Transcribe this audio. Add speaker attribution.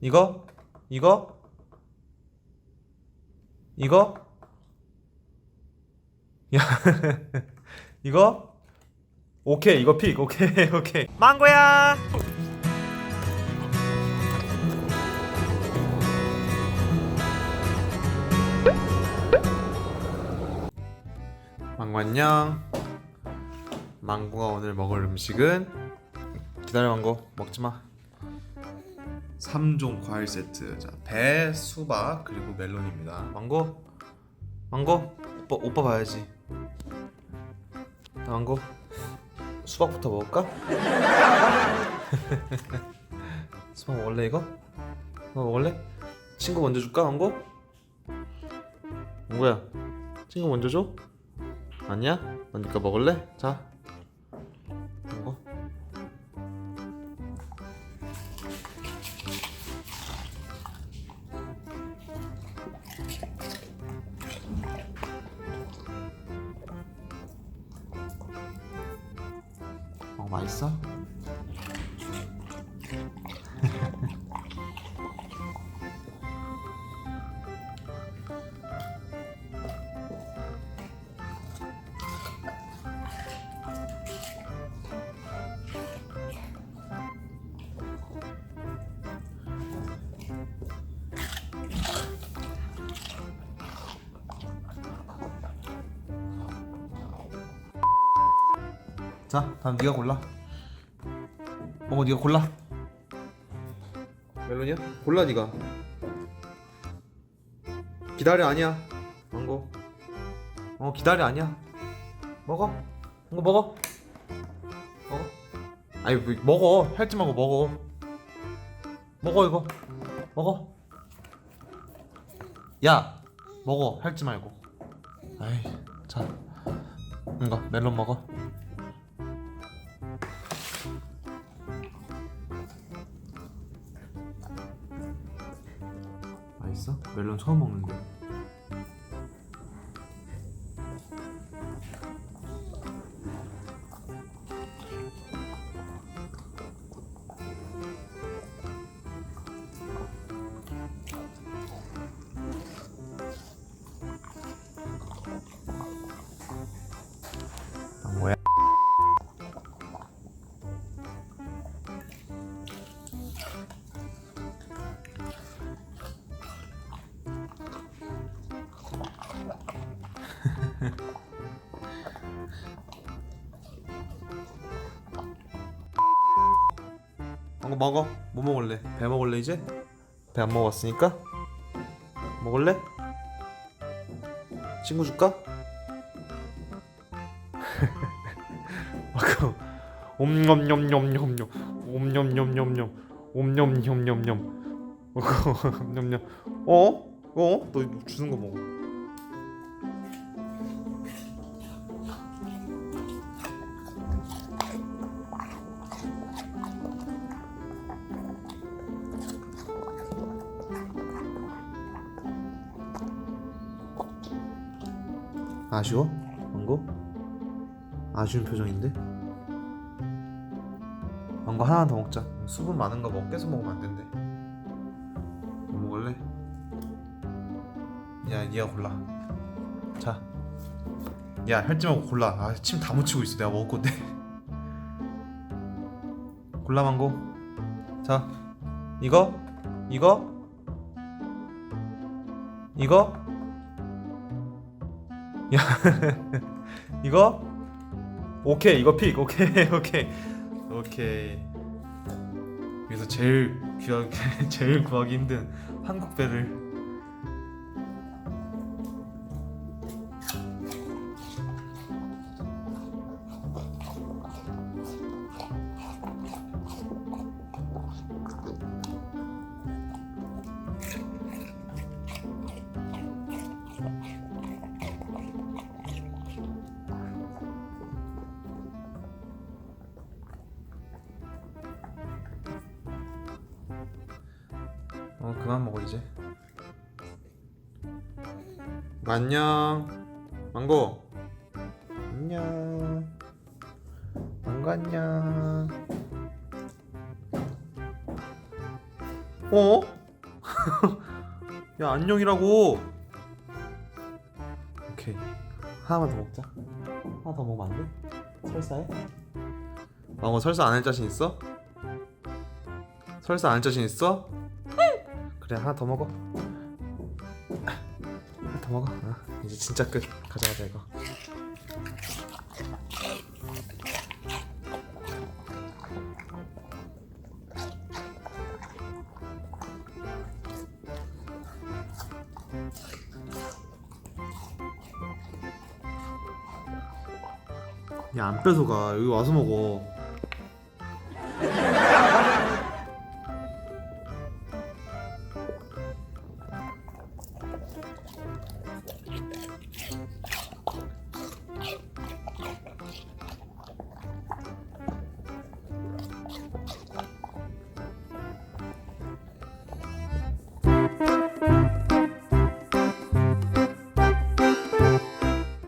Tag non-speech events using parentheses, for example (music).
Speaker 1: 이거? 이거? 이거? 야 (laughs) 이거? 오케이 이거 픽 오케이 (laughs) 오케이 망고야 망고 안녕 망고가 오늘 먹을 음식은 기다려 망고 먹지마 3종 과일 세트 자, 배, 수박 그리고 멜론입니다 망고 망고 오빠, 오빠 봐야지 자, 망고 수박부터 먹을까? (laughs) 수박 먹을래 이거? 너 먹을래? 친구 먼저 줄까 망고? 망고야 친구 먼저 줘? 아니야? 넌 이거 먹을래? 자 맛있어? 자, 다음 네가 골라. 어머, 네가 골라. 멜론이야? 골라 네가. 기다려 아니야. 망고. 어, 기다려 아니야. 먹어. 이거 먹어. 먹어. 아니, 뭐, 먹어. 핥지 말고 먹어. 먹어 이거. 먹어. 야, 먹어. 핥지 말고. 아이, 자. 이거 멜론 먹어. 맛있어? 멜론 처음 먹는데. 이거 먹어. 뭐 먹을래? 배 먹을래 이제? 배 안 먹었으니까? 먹을래? 친구 줄까? 아까 옴념념념념념 옴념념념념 옴념념념념 옴념념 어? 어? 너 주는 거 먹어 아쉬워? 망고? 아쉬운 표정인데? 망고 하나 더 먹자 수분 많은 거 먹, 계속 먹으면 안 된대 뭐 먹을래? 야 니가 골라 자 야, 혈지 말고 골라 아, 침 다 묻히고 있어 내가 먹을 건데 (laughs) 골라 망고 자 이거? 이거? 이거? 야. (laughs) 이거? 오케이 이거 픽. 오케이 (laughs) 오케이. 오케이. 여기서 제일 귀하게 (laughs) 제일 구하기 힘든 한국 배를 어 그만 먹어 이제 안녕 망고 안녕 망고 안녕 어? (laughs) 야 안녕이라고 오케이 하나만 더 먹자 하나 더 먹으면 안 돼? 설사해? 망어 설사 안 할 자신 있어? 설사 안 할 자신 있어? 그래 하나 더 먹어. 하나 더 먹어. 어, 이제 진짜 끝. 가져가자 이거. 야 안 뺏어가. 여기 와서 먹어